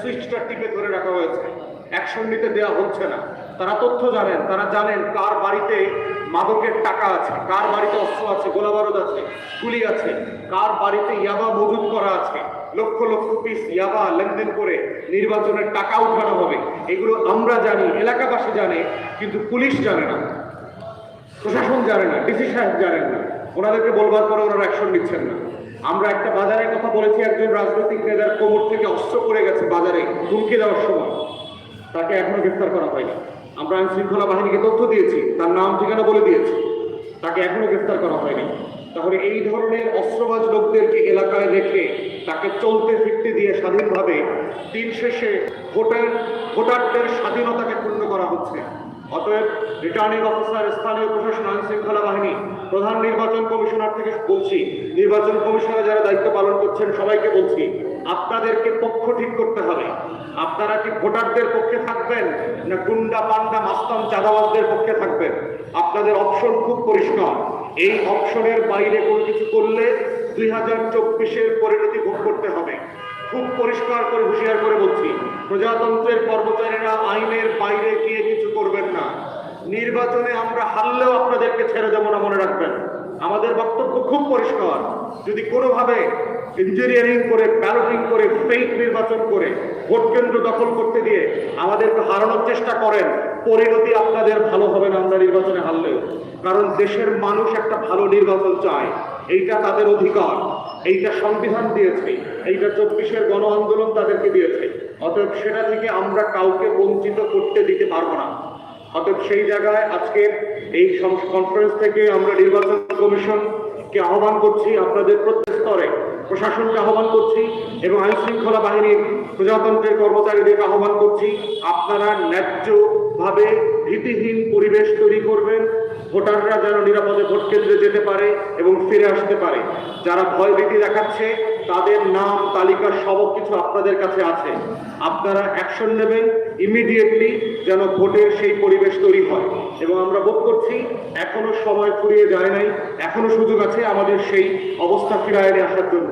সুইচটা টিপে ধরে রাখা হয়েছে। অ্যাকশন নিতে দেওয়া হচ্ছে না। তারা তথ্য জানেন, তারা জানেন কার বাড়িতে মাদকের টাকা আছে, কার বাড়িতে অস্ত্র আছে, গোলাবারুদ আছে, গুলি আছে, কার বাড়িতে ইয়াবা মজুদ করা আছে। লক্ষ লক্ষ পিস ইয়াবা লেনদেন করে নির্বাচনের টাকা উঠানো হবে। এগুলো আমরা জানি, এলাকাবাসী জানে, কিন্তু পুলিশ জানে না। প্রশাসন জানে না, ডিসি সাহেব জানেন না। ওনাদেরকে বলবার পরে ওনারা অ্যাকশন নিচ্ছেন না। আমরা একটা বাজারের কথা বলেছি, একজন রাজনৈতিক নেতার কোমর থেকে অস্ত্র পড়ে গেছে বাজারে হুমকি দেওয়ার সময়। তাকে এখনও গ্রেফতার করা হয়নি। আমরা আইন শৃঙ্খলা বাহিনীকে তথ্য দিয়েছি, তার নাম, ঠিকানা বলে দিয়েছি। তাকে এখনও গ্রেফতার করা হয়নি। তাহলে এই ধরনের অস্ত্রবাজ লোকদেরকে এলাকায় রেখে তাকে চলতে ফিরতে দিয়ে স্বাধীনভাবে দিন শেষে ভোটার, ভোটারদের স্বাধীনতাকে পূর্ণ করা হচ্ছে। অতএব রিটার্নিং অফিসার স্থানীয় প্রশাসন আইন শৃঙ্খলা বাহিনী প্রধান নির্বাচন কমিশনার থেকে বলছি, নির্বাচন কমিশনার যারা দায়িত্ব পালন করছেন, সবাইকে বলছি, আপনাদেরকে পক্ষ ঠিক করতে হবে। আপনারা কি ভোটারদের পক্ষে থাকবেন না গুন্ডা, পান্ডা, মাস্তান, চাঁদাবাজদের পক্ষে থাকবেন? আপনাদের অপশন খুব পরিষ্কার। এই অপশনের বাইরে কোনো কিছু করলে দুই হাজার চব্বিশের পরিণতি ভোগ করতে হবে। খুব পরিষ্কার করে হুঁশিয়ার করে বলছি, প্রজাতন্ত্রের কর্মচারীরা আইনের বাইরে গিয়ে কিছু করবেন না। নির্বাচনে আমরা হারলেও আপনাদেরকে ছেড়ে দেবো না, মনে রাখবেন। আমাদের বক্তব্য খুব পরিষ্কার। যদি কোনোভাবে ইঞ্জিনিয়ারিং করে ব্যালটিং করে ফেক নির্বাচন করে, ভোট কেন্দ্র দখল করতে দিয়ে আমাদেরকে হারানোর চেষ্টা করেন, পরিণতি আপনাদের ভালো হবে না আমরা নির্বাচনে হারলেও। কারণ দেশের মানুষ একটা ভালো নির্বাচন চায়। এইটা তাদের অধিকার। এইটা সংবিধান দিয়েছে। এইটা চব্বিশের গণ আন্দোলন তাদেরকে দিয়েছে। অতএব সেটা থেকে আমরা কাউকে বঞ্চিত করতে দিতে পারব না। অতএব সেই জায়গায় আজকে এই কনফারেন্স থেকে আমরা নির্বাচন কমিশনকে আহ্বান করছি, আপনাদের প্রত্যেক স্তরে প্রশাসনকে আহ্বান করছি এবং আইন শৃঙ্খলা বাহিনীর প্রজাতন্ত্রের কর্মচারীদেরকে আহ্বান করছি, আপনারা ন্যায্যভাবে ভীতিহীন পরিবেশ তৈরি করবেন, ভোটাররা যেন নিরাপদে ভোট কেন্দ্রে যেতে পারে এবং ফিরে আসতে পারে। যারা ভয় ভীতি দেখাচ্ছে তাদের নাম, তালিকা সব কিছু আপনাদের কাছে আছে। আপনারা অ্যাকশন নেবেন ইমিডিয়েটলি যেন ভোটের সেই পরিবেশ তৈরি হয়। এবং আমরা বোধ করছি, এখনও সময় ফুরিয়ে যায় নাই, এখনও সুযোগ আছে আমাদের সেই অবস্থা ফিরায় এনে আসার জন্য।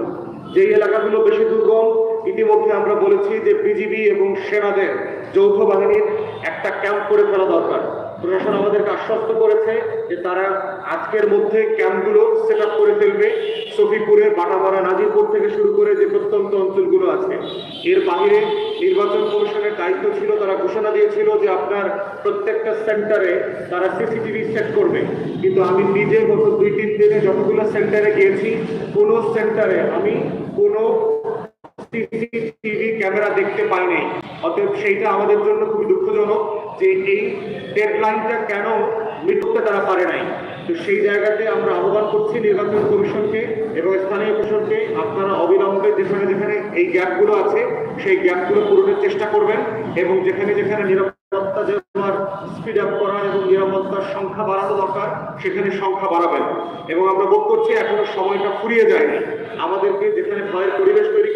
যেই এলাকাগুলো বেশি দুর্গম, ইতিমধ্যে আমরা বলেছি যে বিজিবি এবং সেনাদের যৌথ বাহিনীর একটা ক্যাম্প করে ফেলা দরকার। প্রশাসন আমাদেরকে আশ্বস্ত করেছে যে তারা আজকের মধ্যে ক্যাম্পগুলো সেট আপ করে ফেলবে। সফিপুরে বাটামারা নাজিরপুর থেকে শুরু করে যে প্রত্যন্ত অঞ্চলগুলো আছে, এর বাইরে নির্বাচন কমিশনের দায়িত্ব ছিল, তারা ঘোষণা দিয়েছিল যে আপনার প্রত্যেকটা সেন্টারে তারা সিসিটিভি সেট করবে। কিন্তু আমি নিজে গত দুই তিন দিনে যতগুলো সেন্টারে গিয়েছি, কোনো সেন্টারে আমি কোনো সিসিটিভি ক্যামেরা দেখতে পাই নাই অতএব সেইটা আমাদের জন্য খুবই দুঃখজনক যে এই ডেডলাইনটা কেন মিট তারা পারে নাই। তো সেই জায়গাতে আমরা আহ্বান করছি নির্বাচন কমিশনকে এবং স্থানীয় প্রশাসনকে আপনারা অবিলম্বে যেখানে যেখানে এই গ্যাপগুলো আছে, সেই গ্যাপগুলো পূরণের চেষ্টা করবেন এবং যেখানে যেখানে নিরাপত্তা দেওয়ার স্পিড আপ করা এবং নিরাপত্তার সংখ্যা বাড়ানো দরকার, সেখানে সংখ্যা বাড়াবেন। এবং আমরা বোধ করছি এখনও সময়টা ফুরিয়ে যায়নি। আমাদেরকে যেখানে ভয়ের পরিবেশ তৈরি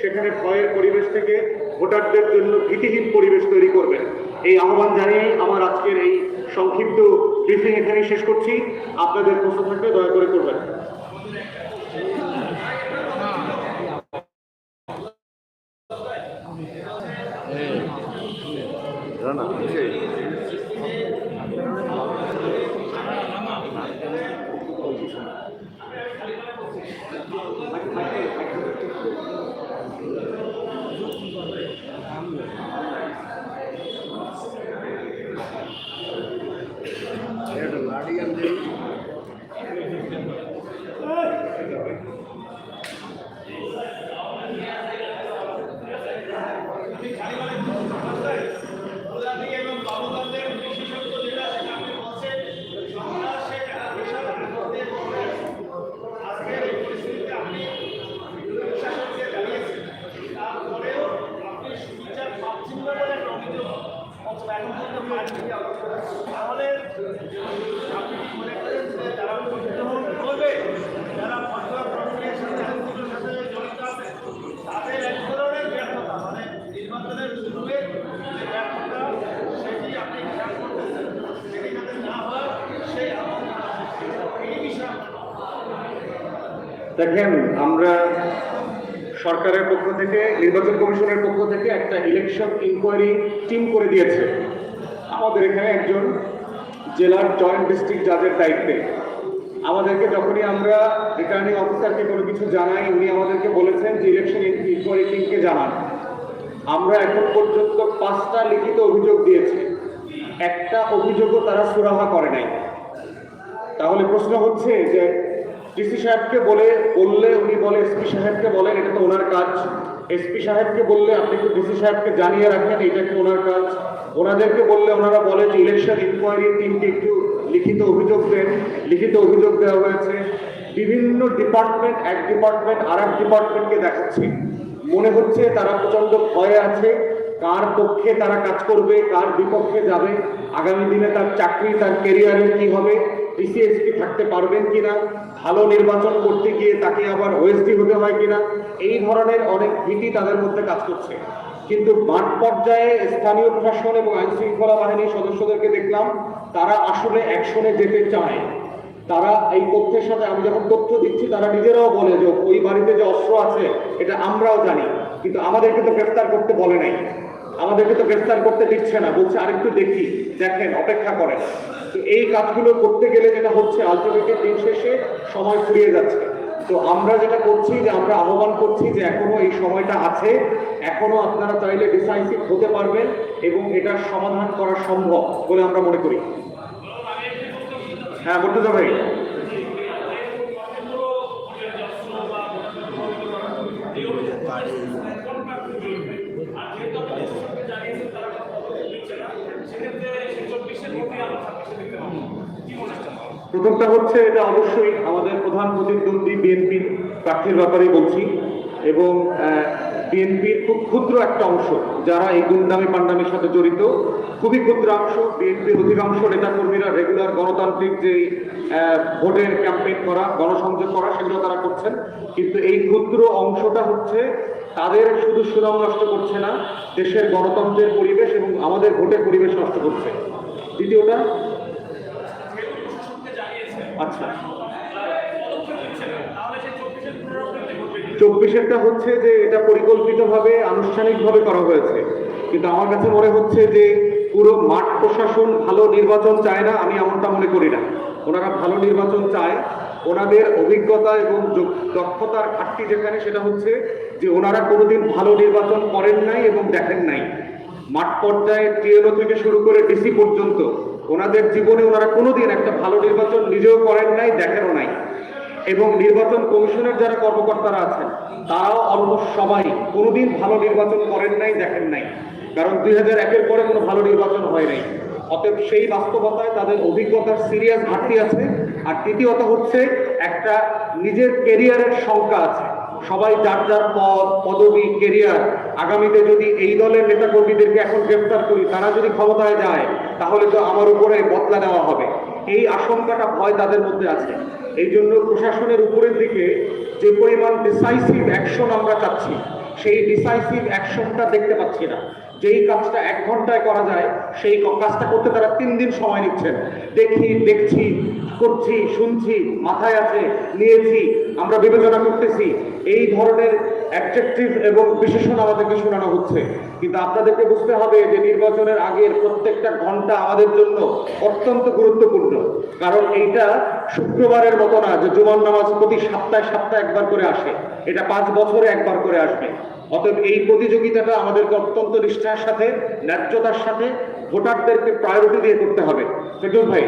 সেখানে ভয়ের পরিবেশ থেকে ভোটারদের জন্য ভীতিহীন পরিবেশ তৈরি করবেন। এই আহ্বান জানিয়ে আমার আজকের এই সংক্ষিপ্ত ব্রিফিং এখানেই শেষ করছি। আপনাদের প্রশ্ন থাকলে দয়া করে করবেন। রানা সেই Amen. দেখেন, আমরা সরকারের পক্ষ থেকে, নির্বাচন কমিশনের পক্ষ থেকে একটা ইলেকশন ইনকোয়ারি টিম করে দিয়েছে। আমাদের এখানে একজন জেলার জয়েন্ট ডিস্ট্রিক্ট জাজের দায়িত্বে। আমাদেরকে যখনই আমরা রিটার্নিং অফিসারকে কোনো কিছু জানাই, উনি আমাদেরকে বলেছেন যে ইলেকশন ইনকোয়ারি টিমকে জানান। আমরা এখন পর্যন্ত পাঁচটা লিখিত অভিযোগ দিয়েছি। একটা অভিযোগও তারা সুরাহা করে নাই। তাহলে প্রশ্ন হচ্ছে যে ডিসি সাহেবকে বলে, বললে উনি বলে, এসপি সাহেবকে বলেন, এটা তো ওনার কাজ। এসপি সাহেবকে বললে আপনি একটু ডিসি সাহেবকে জানিয়ে রাখেন, এটা কি ওনার কাজ? ওনাদেরকে বললে ওনারা বলে যে ইলেকশন ইনকোয়ারি টিমকে একটু লিখিত অভিযোগ দেন। লিখিত অভিযোগ দেওয়া হয়েছে। বিভিন্ন ডিপার্টমেন্ট এক ডিপার্টমেন্ট আর এক ডিপার্টমেন্টকে দেখাচ্ছে। মনে হচ্ছে তারা প্রচণ্ড ভয়ে আছে। কার পক্ষে তারা কাজ করবে, কার বিপক্ষে যাবে, আগামী দিনে তার চাকরি, তার কেরিয়ারের কি হবে ডিসিএসপি থাকতে পারবেন কিনা, ভালো নির্বাচন করতে গিয়ে তাকে আবার ওএসডি হতে হয় কিনা, এই ধরনের অনেক ভীতি তাদের মধ্যে কাজ করছে। কিন্তু মাঠ পর্যায়ে স্থানীয় প্রশাসন এবং আইন শৃঙ্খলা বাহিনীর সদস্যদেরকে দেখলাম, তারা আসলে অ্যাকশনে যেতে চায়। তারা এই তথ্যের সাথে, আমি যখন তথ্য দিচ্ছি, তারা নিজেরাও বলে যে, ওই বাড়িতে যে অস্ত্র আছে, এটা আমরাও জানি। কিন্তু আমাদেরকে তো গ্রেফতার করতে বলে নাই। আমাদেরকে তো গ্রেফতার করতে দিচ্ছে না। বলছে, আরেকটু দেখি, দেখেন, অপেক্ষা করেন। তো এই কাজগুলো করতে গেলে যেটা হচ্ছে আলটিমেটলি দিন শেষে সময় ফুরিয়ে যাচ্ছে। তো আমরা যেটা করছি, যে আমরা আহ্বান করছি যে এখনও এই সময়টা আছে, এখনও আপনারা চাইলে ডিসাইসিভ হতে পারবেন এবং এটার সমাধান করা সম্ভব বলে আমরা মনে করি। হ্যাঁ মুর্তজা ভাই প্রথমটা হচ্ছে এটা অবশ্যই আমাদের প্রধান প্রতিদ্বন্দ্বী বিএনপির প্রার্থীর ব্যাপারে বলছি এবং বিএনপির খুব ক্ষুদ্র একটা অংশ যারা এই গুন্ডামি পান্ডামির সাথে জড়িত, খুবই ক্ষুদ্র অংশ। বিএনপির অধিকাংশ নেতাকর্মীরা রেগুলার গণতান্ত্রিক যে ভোটের ক্যাম্পেইন করা, গণসংযোগ করা, সেগুলো তারা করছেন। কিন্তু এই ক্ষুদ্র অংশটা হচ্ছে তাদের শুধু সুনাম নষ্ট করছে না, দেশের গণতন্ত্রের পরিবেশ এবং আমাদের ভোটের পরিবেশ নষ্ট করছে। দ্বিতীয়টা আচ্ছা। চব্বিশেরটা হচ্ছে যে এটা পরিকল্পিতভাবে, আনুষ্ঠানিকভাবে করা হয়েছে। কিন্তু আমার কাছে মনে হচ্ছে যে পুরো মাঠ প্রশাসন ভালো নির্বাচন চায় না, আমি এমনটা মনে করি না। ওনারা ভালো নির্বাচন চায়। ওনাদের অভিজ্ঞতা এবং দক্ষতার ঘাটতি যেখানে, সেটা হচ্ছে যে ওনারা কোনোদিন ভালো নির্বাচন করেন নাই এবং দেখেন নাই। মাঠ পর্যায়ে টিএনও থেকে শুরু করে ডিসি পর্যন্ত ওনাদের জীবনে ওনারা কোনোদিন একটা ভালো নির্বাচন নিজেও করেন নাই, দেখেনও নাই। এবং নির্বাচন কমিশনের যারা কর্মকর্তারা আছেন, তারাও অলমোস্ট সবাই কোনোদিন ভালো নির্বাচন করেন নাই, দেখেন নাই। কারণ দুই হাজার একের পরে কোনো ভালো নির্বাচন হয় নাই। অতএব সেই বাস্তবতায় তাদের অভিজ্ঞতার সিরিয়াস ঘাটতি আছে। আর তৃতীয়ত হচ্ছে একটা নিজের কেরিয়ারের শঙ্কা আছে। সবাই যার যার পদ, পদবি কেরিয়ার আগামীতে যদি এই দলের নেতাকর্মীদেরকে এখন গ্রেপ্তার করি, তারা যদি ক্ষমতায় যায়, তাহলে তো আমার উপরে বদলা নেওয়া হবে। এই আশঙ্কাটা ভয় তাদের মধ্যে আছে। এই জন্য প্রশাসনের উপরের দিকে যে পরিমাণ ডিসাইসিভ অ্যাকশন আমরা চাচ্ছি, সেই ডিসাইসিভ অ্যাকশনটা দেখতে পাচ্ছি না। যেই কাজটা এক ঘন্টায় করা যায়, সেই কাজটা করতে তারা তিন দিন সময় নিচ্ছেন। দেখি, দেখছি, করছি, শুনছি, মাথায় আছে, নিয়েছি, আমরা বিবেচনা করতেছি। এই ধরনের অ্যাডজেক্টিভ এবং বিশেষণ আমাদেরকে শোনানো হচ্ছে। কিন্তু আপনাদেরকে বুঝতে হবে যে নির্বাচনের আগের প্রত্যেকটা ঘণ্টা আমাদের জন্য অত্যন্ত গুরুত্বপূর্ণ। কারণ এইটা শুক্রবারের মতো না যে জুমার নামাজ প্রতি সপ্তাহে সপ্তাহে একবার করে আসে। এটা পাঁচ বছরে একবার করে আসবে। অতএব এই প্রতিযোগিতাটা আমাদেরকে অত্যন্ত নিষ্ঠার সাথে, ন্যায্যতার সাথে ভোটারদেরকে প্রায়োরিটি দিয়ে করতে হবে। ফেরদৌস ভাই